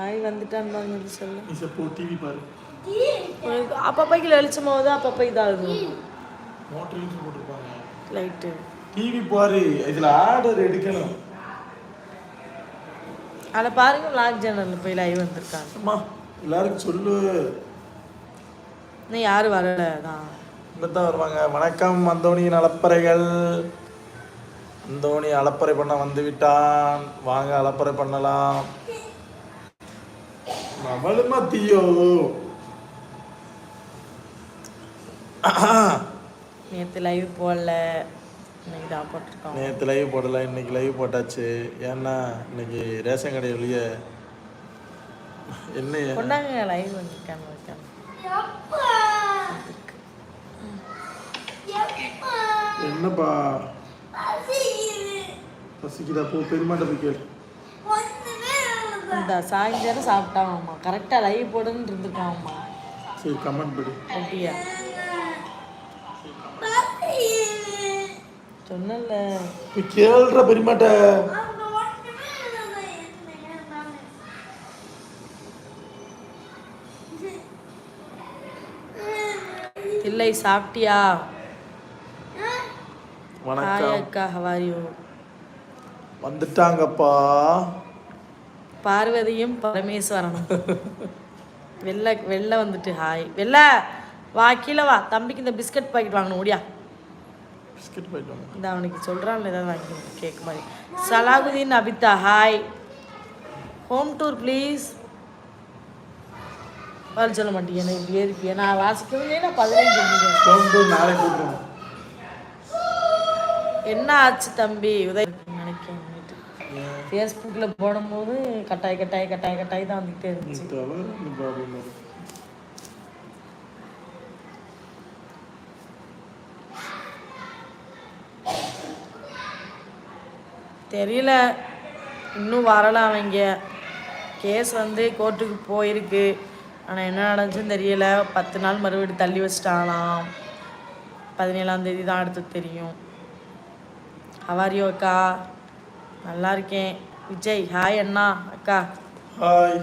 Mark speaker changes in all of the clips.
Speaker 1: ஆய் வந்துட்டான்னு வாங்க சொல்லு.
Speaker 2: நீ போ டிவி பாரு.
Speaker 1: அப்பப்பைக்கு வெளிச்சம் போகுது அப்பப்போ இதாகுது.
Speaker 2: மோட்டர் போட்டிருப்பாங்க.
Speaker 1: லைட்டு
Speaker 2: டிவி பாரு இதுல ஆர்டர் எடுக்கணும்.
Speaker 1: அதில் பாருங்க லாக் சேனலில் போய் லைவ் வந்திருக்காங்க.
Speaker 2: அம்மா எல்லாருக்கும் சொல்லு.
Speaker 1: இன்னும் யாரும் வரல தான்
Speaker 2: தான் வருவாங்க. வணக்கம் அந்தோணி அலப்பறைகள் அந்தோணி அலப்பறை பண்ண வந்து விட்டான். வாங்க அலப்பறை பண்ணலாம். அவளுமா தீயோ
Speaker 1: நேற்று லைவ் போடல. இன்னைக்கு தான் போட்டிருக்கோம்.
Speaker 2: நேற்று லைவ் போடல. இன்னைக்கு லைவ் போட்டாச்சு. ஏன்னா இன்னைக்கு ரேஷன் கடை வெளியே என்ன?
Speaker 1: கொண்டாங்க லைவ் வந்திருக்காங்க வைக்காம.
Speaker 2: என்னப்பா? பசிக்குதா? போ பெருமாட்ட போய் கேளு.
Speaker 1: இந்த சாயந்தரம் சாப்பிட்டாங்கம்மா. கரெக்டாக லைவ் போடுன்னு இருந்திருக்காங்கம்மா
Speaker 2: சரி கமெண்ட் படி.
Speaker 1: அப்படியா? சொன்னல
Speaker 2: போய் கேளுற பெருமாட்ட
Speaker 1: இல்லை சாப்பிட்டியா?
Speaker 2: வணக்கம்.
Speaker 1: அக்கா ஹவாரியோ
Speaker 2: வந்துட்டாங்கப்பா.
Speaker 1: பார்வதியும் பரமேஸ்வரனும். வெளில வெளில வந்துட்டு ஹாய் வெளில வா கீழே வா. தம்பிக்கு இந்த பிஸ்கட் பாக்கெட் வாங்கணும் ஓடியா.
Speaker 2: பிஸ்கட் போயிட்டு வாங்க
Speaker 1: இந்த அவனுக்கு சொல்கிறான்ல ஏதாவது வாங்கி கேக் மாதிரி. Salahuddin Abida hi home tour please வர சொல்ல மாட்டேங்க என்ன இப்படி இருப்பியா நான் வாசிக்கவே நான் பதினஞ்சு
Speaker 2: நாளை
Speaker 1: என்ன ஆச்சு தம்பி? உதவி நினைக்கிறேன். ஃபேஸ்புக்கில் போடும்போது கட்டாய் கட்டாய் கட்டாய் கட்டாய் தான் வந்துக்கிட்டே இருந்துச்சு. தெரியல. இன்னும் வரல அவங்க. கேஸ் வந்து கோர்ட்டுக்கு போயிருக்கு. ஆனால் என்ன நடந்துச்சுன்னு தெரியல. பத்து நாள் மறுபடியும் தள்ளி வச்சிட்டாங்களாம். பதினேழாம் தேதி தான் அடுத்து தெரியும். ஹவாரியோ அக்கா? நல்லா இருக்கேன் விஜய் ஹாய் அண்ணா அக்கா.
Speaker 2: ஹாய்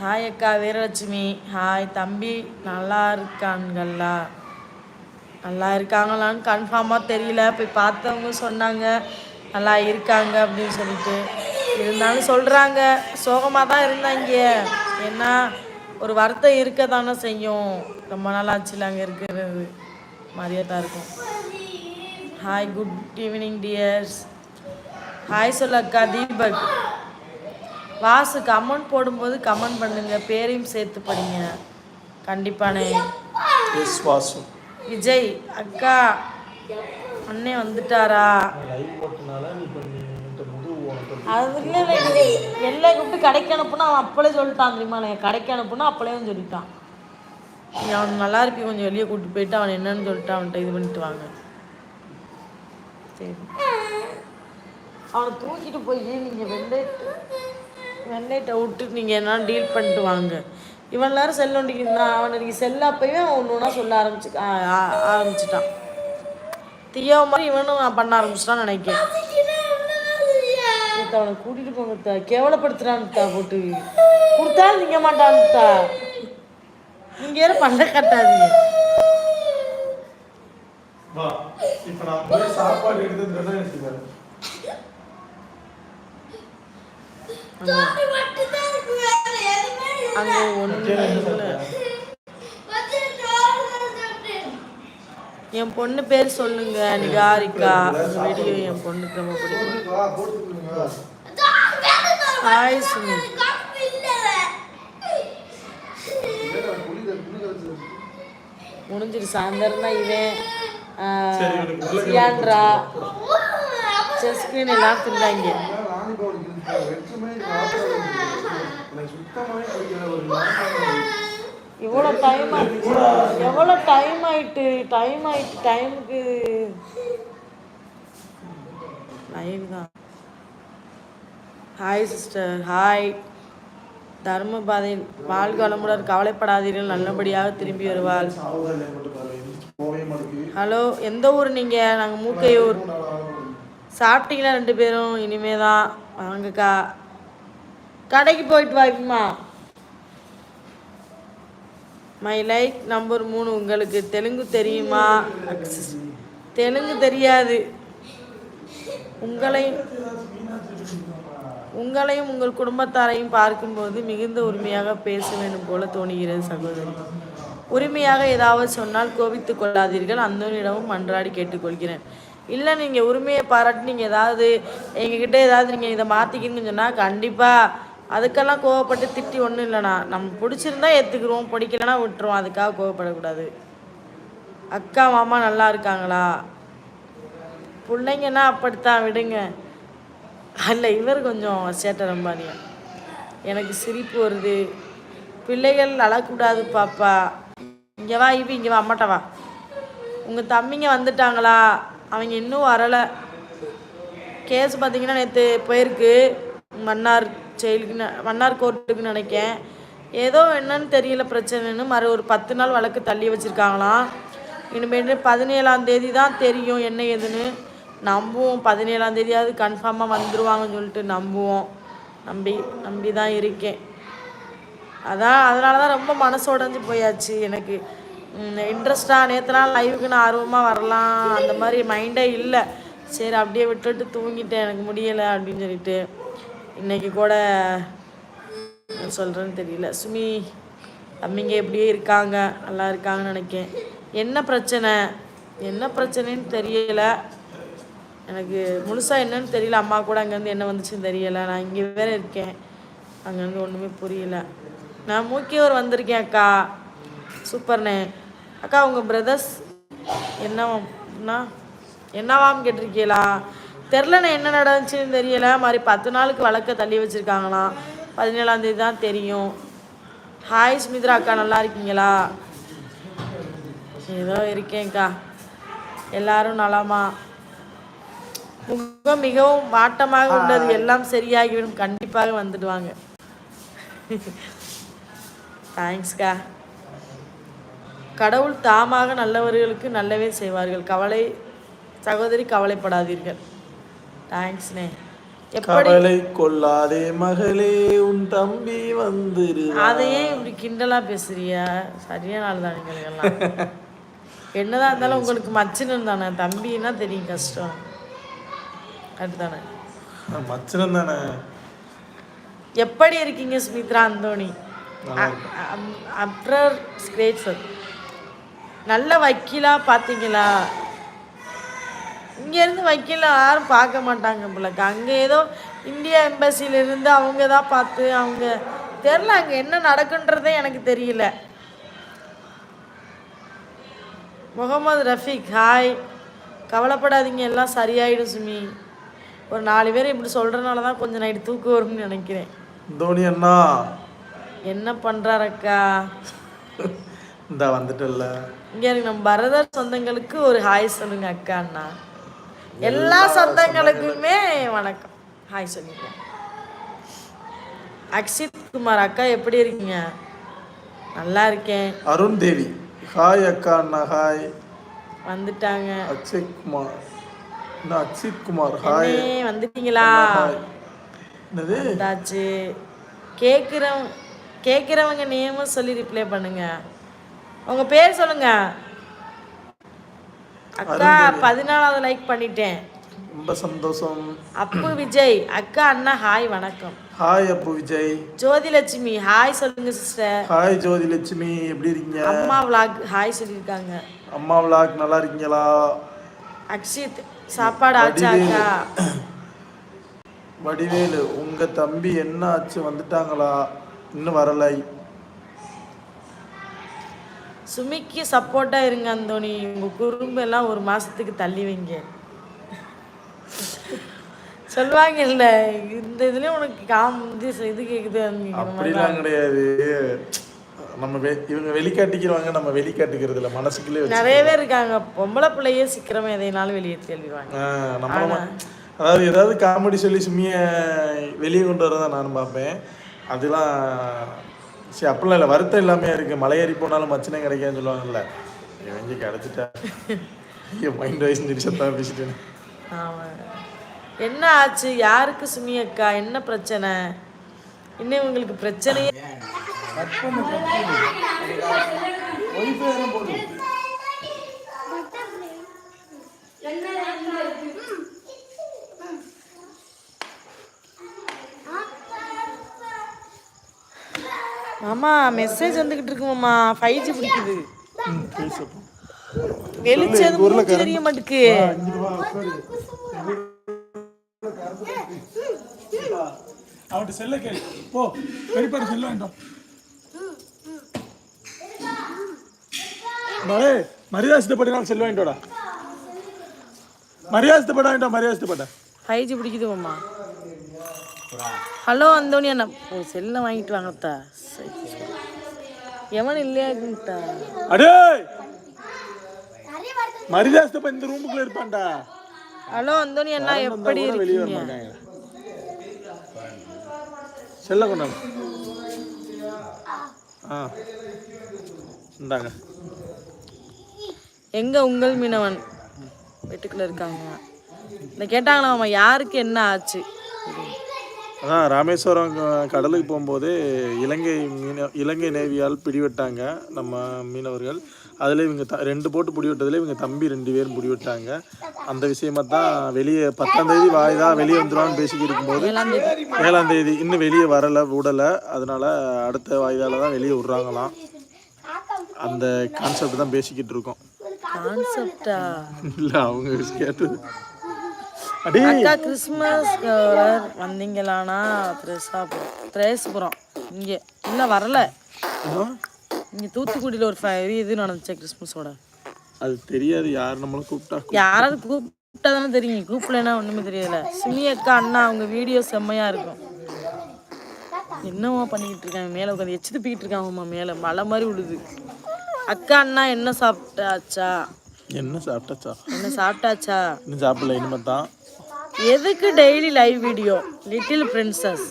Speaker 1: ஹாய் அக்கா வீரலட்சுமி. ஹாய் தம்பி. நல்லா இருக்கான்களா நல்லா இருக்காங்களான்னு கன்ஃபார்மாக தெரியல. போய் பார்த்தவங்க சொன்னாங்க. நல்லா இருக்காங்க அப்படின்னு சொல்லிட்டு. இருந்தாலும் சொல்கிறாங்க சோகமாக தான் இருந்தாங்க ஏன்னா ஒரு வருத்தம் இருக்க தானே செய்யும். ரொம்ப நாள் ஆச்சுல அங்கே இருக்கிறது. மாதிரியே தான் இருக்கும். Hi good evening dears hi சொல்ல அக்கா தீபக் வாசு கமெண்ட் போடும்போது கமெண்ட் பண்ணுங்க பேரையும் சேர்த்து படிங்க. கண்டிப்பானே
Speaker 2: எஸ் வாசு.
Speaker 1: விஜய் அக்கா அண்ணே வந்துட்டாரா?
Speaker 2: லைவ் போட்டனால நீ பண்ணி முது உனக்கு
Speaker 1: அது இல்லை இல்லை எல்லாம் கூப்பிட்டு கடைக்கு அனுப்புனா அவன் அப்பளே சொல்லிட்டான் தெரியுமா நான் கடைக்கு அனுப்புனா அப்பளே சொல்லிட்டான். நீ அவன் நல்லா இருப்பி கொஞ்சம் வெளியே கூப்பிட்டு போயிட்டு அவன் என்னன்னு சொல்லிட்டு அவன்கிட்ட இது பண்ணிட்டு வாங்க. சரி அவனை தூக்கிட்டு போய் நீங்கள் வெள்ளைட்டு வெள்ளைட்டை விட்டு நீங்கள் என்ன டீல் பண்ணிட்டு வாங்க. இவன் நேரம் செல் ஒண்டிக்கிருந்தான் அவனுக்கு செல்ல அப்பவே அவன் ஒன்று ஒன்றா சொல்ல ஆரம்பிச்சு ஆரம்பிச்சிட்டான். தியோ மாதிரி இவனும் பண்ண ஆரம்பிச்சிட்டான்னு நினைக்கிறேன். அவனை கூட்டிட்டு போங்கத்தா கேவலப்படுத்துறான்த்தா போட்டு. கொடுத்தாலும் நிற்க மாட்டான்த்தா தா யாரும் பண்ண கட்டாதீங்க.
Speaker 2: வா இப்போ நான் போய் சாப்பாடு எடுத்து.
Speaker 1: அங்க ஒண்ணு இல்லை. என் பொண்ணு பேர் சொல்லுங்க நிகாரிகா. அந்த வீடியோ என் பொண்ணுக்கு ரொம்ப பிடிக்கும். ஹாய் சுமி. முடிஞ்சிரு சாயந்தரம் தான் இவன்.
Speaker 2: சரி, இவனுக்கு உருளைக்கிழங்கு
Speaker 1: சியாண்ட்ரா செஸ் ஸ்க்ரீன் எல்லாம் தின்னாங்க. எவ்வளோ டைம் ஆயிடுச்சு. எவ்வளோ டைம் ஆயிட்டு டைம் ஆயிட்டு டைமுக்கு லைவ் தான். ஹாய் சிஸ்டர் ஹாய் தர்மபாதையில் வாழ்க வளமுடன் கவலைப்படாதீர்கள். நல்லபடியாக திரும்பி வருவாள். ஹலோ எந்த ஊர் நீங்கள் நாங்கள் மூக்கையூர். சாப்பிட்டீங்களா ரெண்டு பேரும்? இனிமே தான் வாங்கக்கா. கடைக்கு போயிட்டு வாய்க்குமா மை லைக் நம்பர் மூணு உங்களுக்கு. தெலுங்கு தெரியுமா? தெலுங்கு தெரியாது. உங்களை உங்களையும் உங்கள் குடும்பத்தாரையும் பார்க்கும்போது மிகுந்த உரிமையாக பேச வேண்டும் போல தோணுகிறது சகோதரி. உரிமையாக ஏதாவது சொன்னால் கோபித்துக் கொள்ளாதீர்கள். அந்தனிடமும் மன்றாடி கேட்டுக்கொள்கிறேன். இல்லை நீங்கள் உரிமையை பாராட்டி நீங்கள் ஏதாவது எங்ககிட்ட ஏதாவது நீங்கள் இதை மாற்றிக்கிங்கன்னு சொன்னால் கண்டிப்பாக அதுக்கெல்லாம் கோவப்பட்டு திட்டி ஒன்றும் இல்லைண்ணா. நம்ம பிடிச்சிருந்தா ஏற்றுக்குருவோம் பிடிக்கலனா விட்டுருவோம். அதுக்காக கோவப்படக்கூடாது. அக்கா மாமா நல்லா இருக்காங்களா? பிள்ளைங்கன்னா அப்படித்தான் விடுங்க. அல்ல இவர் கொஞ்சம் சேட்டை ரொம்ப எனக்கு சிரிப்பு வருது. பிள்ளைகள் அழக்கூடாது பாப்பா. இங்கே வா இவி இங்கே வா அம்மாட்ட வா. உங்கள் தம்பிங்க வந்துட்டாங்களா? அவங்க இன்னும் வரலை. கேஸ் பார்த்தீங்கன்னா நேற்று போயிருக்கு. மன்னார் செயலுக்கு மன்னார் கோர்ட்டுக்கு நினைக்கேன். ஏதோ என்னன்னு தெரியல பிரச்சனைன்னு மறு ஒரு பத்து நாள் வழக்கு தள்ளி வச்சுருக்காங்களாம். இனிமேட்டு பதினேழாம் தேதி தான் தெரியும் என்ன ஏதுன்னு. நம்புவோம் பதினேழாம் தேதியாவது கன்ஃபார்மாக வந்துடுவாங்கன்னு சொல்லிட்டு நம்புவோம். நம்பி நம்பி தான் இருக்கேன். அதான் அதனால தான் ரொம்ப மனசு உடஞ்சி போயாச்சு எனக்கு. இன்ட்ரெஸ்டாக நேற்று நாள் லைவுக்கு நான் ஆர்வமாக வரலாம். அந்த மாதிரி மைண்டே இல்லை. சரி அப்படியே விட்டுட்டு தூங்கிட்டேன். எனக்கு முடியலை அப்படின்னு சொல்லிட்டு. இன்னைக்கு கூட சொல்கிறேன்னு தெரியல. சுமி தம்பிங்க எப்படியே இருக்காங்க. நல்லா இருக்காங்கன்னு நினைக்கேன். என்ன பிரச்சனை? என்ன பிரச்சனைன்னு தெரியல. எனக்கு முழுசாக என்னன்னு தெரியல. அம்மா கூட அங்கேருந்து என்ன வந்துச்சுன்னு தெரியலை. நான் இங்கே வேற இருக்கேன். அங்கேருந்து ஒன்றுமே புரியலை. நான் மூக்கியூர் வந்திருக்கேன் அக்கா. சூப்பர்ண்ணே அக்கா உங்கள் பிரதர்ஸ் என்னவாம்னா என்னவாம் கேட்டிருக்கீங்களா தெரிலண்ணே என்ன நடந்துச்சுன்னு தெரியல. மாதிரி பத்து நாளுக்கு வழக்க தள்ளி வச்சுருக்காங்களாம். பதினேழாம் தேதி தான் தெரியும். ஹாய் சுமித்ரா அக்கா நல்லா இருக்கீங்களா? ஏதோ இருக்கேன்க்கா எல்லாரும் நலமா? முகம் மிகவும் வாட்டமாக உள்ளது. எல்லாம் சரியாகிவிடும். கண்டிப்பாக வந்துடுவாங்க. தேங்க்ஸ்க்கா கடவுள் தாமாக நல்லவர்களுக்கு நல்லவே செய்வார்கள். கவலை சகோதரி கவலைப்படாதீர்கள். தேங்க்ஸ்ண்ணே எப்படி?
Speaker 2: கவலை கொள்ளாதே மகளே உன் தம்பி வந்துரு
Speaker 1: அதையே இப்படி கிண்டலாக பேசுறியா? சரியான ஆள் தான் எல்லாம். என்னதான் இருந்தாலும் உங்களுக்கு மச்சினன் தானே. தம்பின்னா தெரியும் கஷ்டம். அதுதானே
Speaker 2: மச்சனம் தானே.
Speaker 1: எப்படி இருக்கீங்க சுமித்ரா அந்தோணி? அப்ரர் கிரேட்ஃபுல் நல்ல வக்கீலா பார்த்தீங்களா இங்கேருந்து வக்கீல யாரும் பார்க்க மாட்டாங்க போலக்கு அங்கே ஏதோ இந்தியா எம்பசியிலிருந்து அவங்க தான் பார்த்து அவங்க தெரில அங்கே என்ன நடக்குன்றதே எனக்கு தெரியல. முகமது ரஃபீக் ஹாய் கவலைப்படாதீங்க எல்லாம் சரியாயிடும் சுமி. ஒரு நாலு பேர் இப்படி சொல்கிறனால தான் கொஞ்சம் நைட்டு தூக்கு வரும்னு நினைக்கிறேன்.
Speaker 2: தோனி அண்ணா
Speaker 1: என்ன பண்ணுறாரு அக்கா
Speaker 2: இந்த வந்துட்டல்ல.
Speaker 1: இங்கே இருக்கு நம்ம பரதர் சொந்தங்களுக்கு ஒரு ஹாய் சொல்லுங்க அக்கா அண்ணா. எல்லா சொந்தங்களுக்குமே வணக்கம். ஹாய் சொல்லுங்க. அக்ஷித் குமார் அக்கா எப்படி இருக்கீங்க? நல்லா இருக்கேன்.
Speaker 2: அருண் தேவி. ஹாய் அக்கா அண்ணா ஹாய்
Speaker 1: வந்துட்டாங்க.
Speaker 2: அக்ஷய் குமார். அக்ஷித் குமார் ஹாய்
Speaker 1: வந்துட்டீங்களா?
Speaker 2: என்னது?
Speaker 1: வந்தாச்சு. கேட்குறவங்க நேமும் சொல்லி ரிப்ளை பண்ணுங்க. உங்க பேர் சொல்லுங்க. அக்கா பதினாலாவது லைக் பண்ணிட்டேன்.
Speaker 2: ரொம்ப சந்தோஷம்.
Speaker 1: அப்பு விஜய். அக்கா அண்ணா ஹாய் வணக்கம்.
Speaker 2: ஹாய் அப்பு விஜய்.
Speaker 1: ஜோதிலட்சுமி ஹாய் சொல்லுங்க சிஸ்டர்
Speaker 2: ஹாய் ஜோதி லட்சுமி எப்படி இருக்கீங்க?
Speaker 1: அம்மா vlog ஹாய் சொல்லியிருக்காங்க.
Speaker 2: அம்மா விளாக் நல்லா இருக்கீங்களா?
Speaker 1: அக்ஷித் சாப்பாடு ஆச்சா அக்கா?
Speaker 2: வடிவேலு உங்க தம்பி என்ன ஆச்சு? வந்துட்டாங்களா? இன்னும் வரலை.
Speaker 1: சுமிக்கு சப்போர்ட்டாக இருங்க அந்தோனி உங்கள் குறும்பு எல்லாம் ஒரு மாதத்துக்கு தள்ளி வைங்க. சொல்லுவாங்கல்ல இந்த இதுலேயும் உனக்கு காம் இது இது கேட்குது
Speaker 2: அப்படிலாம் கிடையாது. நம்ம இவங்க வெளிக்காட்டிக்கிறவாங்க நம்ம வெளிக்காட்டிக்கிறது இல்லை. மனசுக்குள்ளே வச்சு
Speaker 1: நிறைய பேர் இருக்காங்க. பொம்பளை பிள்ளையே சீக்கிரமா எதைனாலும் வெளியே தள்ளிடுவாங்க
Speaker 2: ஆ, நம்ம அதாவது ஏதாவது காமெடி சொல்லி சும்மிய வெளியே கொண்டு வரதான் நானும் பார்ப்பேன். அதெல்லாம் சரி அப்படிலாம் இல்லை வருத்தம் இல்லாமல் இருக்கு. மலையேறி போனாலும் மச்சனே கிடைக்காதுன்னு சொல்லுவாங்கல்ல. இவங்க கிடச்சிட்டா ஐயோ மைண்ட் வைஸ் நிமிஷத்தான் பேசிட்டேன்
Speaker 1: ஆமாம் என்ன ஆச்சு? யாருக்கு சுமி அக்கா? என்ன பிரச்சனை? இன்னும் உங்களுக்கு பிரச்சனையே
Speaker 2: ஒய்ஃபை வேற போடு
Speaker 1: மாமா மெசேஜ் வந்துகிட்டு இருக்கு மாமா. ஃபைவ் ஜி பிடிக்குது.
Speaker 2: ம் பேசப்போ
Speaker 1: வெளிச்சது மூஞ்சி தெரிய மாட்டுக்கு
Speaker 2: அவன்கிட்ட செல்ல கேளு. போ பெரியப்பாரு செல்ல வேண்டாம் மரே மரியாதை நான் செல்ல வேண்டோடா மரியாதை பட வேண்டாம் மரியாதை பட
Speaker 1: ஃபைவ் ஜி பிடிக்குது மாமா. ஹலோ அந்தோனி அண்ணா. ஓ செல்லை வாங்கிட்டு வாங்கத்தா சரி சரி. எவன் இல்லையாட்டா
Speaker 2: அடே மரியாதை இந்த ரூமுக்குள்ள இருப்பான்டா.
Speaker 1: ஹலோ அந்தோனி அண்ணா எப்படி இருக்கீங்க?
Speaker 2: செல்ல கொண்டாங்க ஆ இந்தாங்க.
Speaker 1: எங்க உங்கள் மீனவன்? வீட்டுக்குள்ள இருக்காங்க. இந்த கேட்டாங்களா மாமா யாருக்கு என்ன ஆச்சு?
Speaker 2: அதான் ராமேஸ்வரம் கடலுக்கு போகும்போது இலங்கை மீன இலங்கை நேவியால் பிடிவிட்டாங்க நம்ம மீனவர்கள். அதில் இவங்க த ரெண்டு போட்டு பிடிவிட்டதில் இவங்க தம்பி ரெண்டு பேரும் பிடிவிட்டாங்க அந்த விஷயமா தான் வெளியே பத்தாம் தேதி வாய்தா வெளியே வந்துடுவான்னு பேசிக்கிட்டு இருக்கும்போது
Speaker 1: ஏழாம் தேதி.
Speaker 2: இன்னும் வெளியே வரலை விடலை. அதனால அடுத்த வாய்தால தான் வெளியே விட்றாங்களாம். அந்த கான்செப்ட் தான் பேசிக்கிட்டு இருக்கோம்.
Speaker 1: கான்செப்டா
Speaker 2: இல்லை அவங்க கேட்டது அடே
Speaker 1: அக்கா கிறிஸ்மஸ் வந்தீங்களானா திரேசாபுரம் திரேசபுரம். இங்கே. இல்லை வரல? இங்கே தூத்துக்குடியில் ஒரு இது நடந்துச்சு கிறிஸ்மஸோட.
Speaker 2: அது தெரியாது. யார் நம்மளை கூப்பிட்டா?
Speaker 1: யாராவது கூப்பிட்டா தானே தெரியும் கூப்பிடலன்னா ஒன்றுமே தெரியல சுமி அக்கா அண்ணா அவங்க வீடியோ செம்மையாக இருக்கும். என்னவா பண்ணிக்கிட்டு இருக்காங்க? மேலே உட்காந்து எச்சு துப்பிக்கிட்டு இருக்காங்கம்மா மேலே. மழை மாதிரி விடுது அக்கா அண்ணா என்ன சாப்பிட்டாச்சா?
Speaker 2: என்ன சாப்பிட்டாச்சா?
Speaker 1: என்ன சாப்பிட்டாச்சா?
Speaker 2: இன்னும் சாப்பிடல. இனிமே தான்.
Speaker 1: எதுக்கு daily live video little princess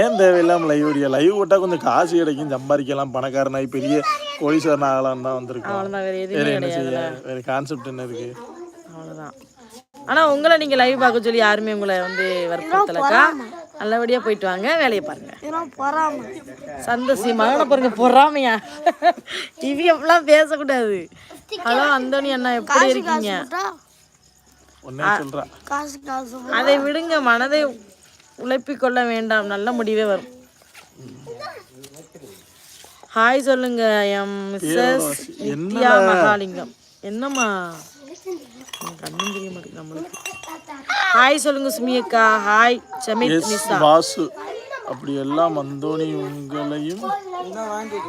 Speaker 2: ஏன் தேவையில்லாம லைவ் வீடியோ லைவ் போட்டால் கொஞ்சம் காசு கிடைக்கும். சம்பாதிக்கலாம். பணக்காரனாகி பெரிய கோடீஸ்வரன் ஆகலாம் தான் வந்திருக்கோம்.
Speaker 1: வேறு
Speaker 2: என்ன செய்ய? வேற கான்செப்ட் என்ன இருக்கு?
Speaker 1: அவ்வளோதான் ஆனால் உங்களை நீங்கள் லைவ் பார்க்க சொல்லி யாருமே உங்களை வந்து வற்புறுத்தலக்கா நல்லபடியாக போயிட்டு வாங்க. வேலையை பாருங்க. சந்தோஷி மகனை பாருங்க. பொறாமையா? இவி அப்படிலாம் பேசக்கூடாது. ஹலோ அந்தோனி அண்ணா எப்படி இருக்கீங்க? அதை விடுங்க மனதை உழைப்பிக் கொள்ள வேண்டாம். நல்ல முடிவே வரும். ஹாய் சொல்லுங்க எம் மிஸ்ஸஸ் நித்யா மகாலிங்கம். என்னம்மா? கண்ணும் தெரிய மாட்டேங்குது நம்மளுக்கு. ஹாய் சொல்லுங்க சுமி அக்கா ஹாய் சமித்
Speaker 2: வாசு. அப்படி எல்லாம் அந்தோணி உங்களையும்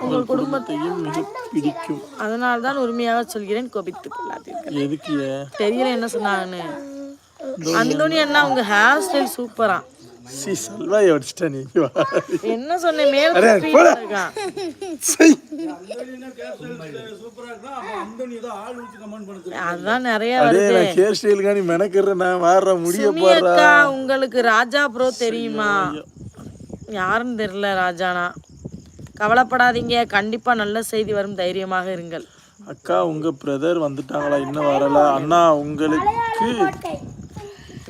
Speaker 2: உங்கள் குடும்பத்தையும் மிக பிடிக்கும்.
Speaker 1: அதனால தான் உரிமையாக சொல்கிறேன் கோபித்துக் கொள்ளாதீர்கள்.
Speaker 2: எதுக்கு?
Speaker 1: தெரியல என்ன சொன்னாங்கன்னு. அந்தோனி அண்ணா. உங்க ஹேர் ஸ்டைல் சூப்பரா
Speaker 2: சி சல்வாயை அடிச்சிட்டா நீ.
Speaker 1: என்ன சொன்னேன்? மேல்
Speaker 2: அரே,
Speaker 1: குப்பையில
Speaker 2: போடா.
Speaker 1: இருக்கான்
Speaker 2: சை.
Speaker 1: அதான் நிறைய வருது.
Speaker 2: ஹேர் ஸ்டைலுக்காக நீ மெனக்கிற நான் வாடுற முடிய
Speaker 1: அக்கா உங்களுக்கு ராஜா ப்ரோ தெரியுமா? யாருன்னு தெரியல ராஜானா? கவலைப்படாதீங்க. கண்டிப்பா நல்ல செய்தி வரும். தைரியமாக இருங்கள்.
Speaker 2: அக்கா உங்க பிரதர் வந்துட்டாங்களா? இன்னும் வரல. அண்ணா உங்களுக்கு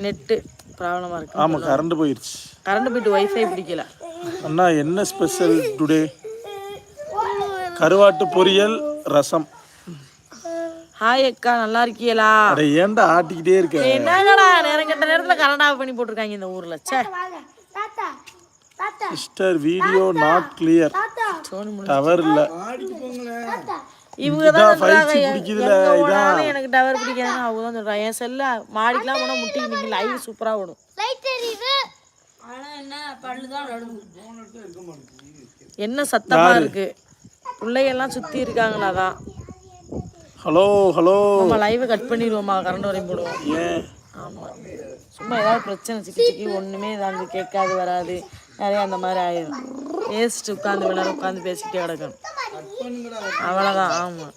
Speaker 1: நெட்டு ப்ராப்ளமா இருக்கு.
Speaker 2: ஆமா கரண்ட் போயிருச்சு.
Speaker 1: கரண்ட் போயிட்டு வைஃபை பிடிக்கல.
Speaker 2: அண்ணா என்ன ஸ்பெஷல் டுடே கருவாட்டு பொரியல் ரசம்.
Speaker 1: ஹாய் அக்கா நல்லா இருக்கீங்களா?
Speaker 2: அட ஏன்டா ஆட்டிக்கிட்டே இருக்க?
Speaker 1: என்னங்கடா நேரம் கெட்ட நேரத்துல கரண்ட் ஆஃப் பண்ணி போட்டிருக்காங்க இந்த ஊர்ல. ச்சே.
Speaker 2: Sister video not clear tower இல்ல
Speaker 1: இவங்க தான் சொல்றாங்க எங்க போனாலும் எனக்கு டவர் பிடிக்காதுன்னு அவங்க தான் சொல்றாங்க. என் செல்ல மாடிக்கெல்லாம் போனா முட்டி இன்னைக்கு லைவ் சூப்பரா ஓடும். என்ன சத்தமா இருக்கு? பிள்ளைகள்லாம் சுத்தி இருக்காங்களா அதான்?
Speaker 2: Hello hello.
Speaker 1: நம்ம லைவை கட் பண்ணிடுவோமா? கரண்ட் வரையும் போடுவோம்.
Speaker 2: ஏன்?
Speaker 1: ஆமா. சும்மா ஏதாவது பிரச்சனை சிக்கி சிக்கி ஒண்ணுமே அங்கே கேட்காது வராது. நிறைய அந்த மாதிரி ஆயிடும் வேஸ்ட் உட்காந்து விளையாட உட்காந்து பேசிக்கிட்டே கிடக்கணும். அவ்வளோதான் ஆமா.